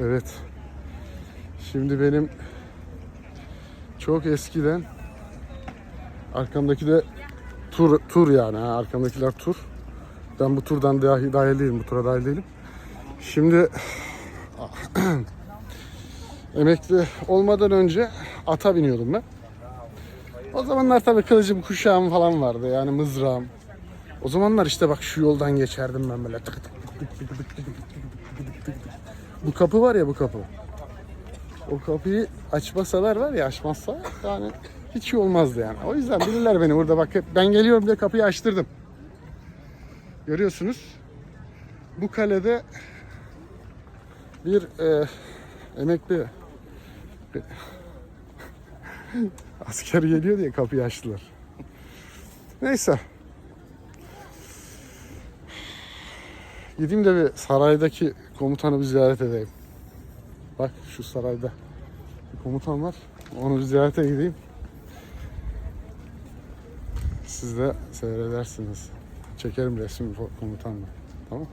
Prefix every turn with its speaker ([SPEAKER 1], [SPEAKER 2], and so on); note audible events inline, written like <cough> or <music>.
[SPEAKER 1] Evet. Şimdi benim çok eskiden arkamdaki de tur tur yani ha, arkamdakiler tur. Ben bu turdan dahi dahil değilim, bu tura dahil değilim. Şimdi emekli olmadan önce ata biniyordum ben. O zamanlar tabii kılıcım, kuşağım falan vardı yani mızrağım. O zamanlar işte bak şu yoldan geçerdim ben böyle tık tık tık tık tık tık tık tık tık tık tık tık. Bu kapı var ya bu kapı. O kapıyı açmasalar var ya açmazsa yani hiç iyi olmazdı yani. O yüzden bilirler beni burada bak hep ben geliyorum diye kapıyı açtırdım. Görüyorsunuz. Bu kalede bir e, emekli <laughs> asker geliyor diye kapıyı açtılar. Neyse. Gideyim de bir saraydaki komutanı bir ziyaret edeyim. Bak şu sarayda bir komutan var. Onu bir ziyarete gideyim. Siz de seyredersiniz. Çekerim resmi komutanla. Tamam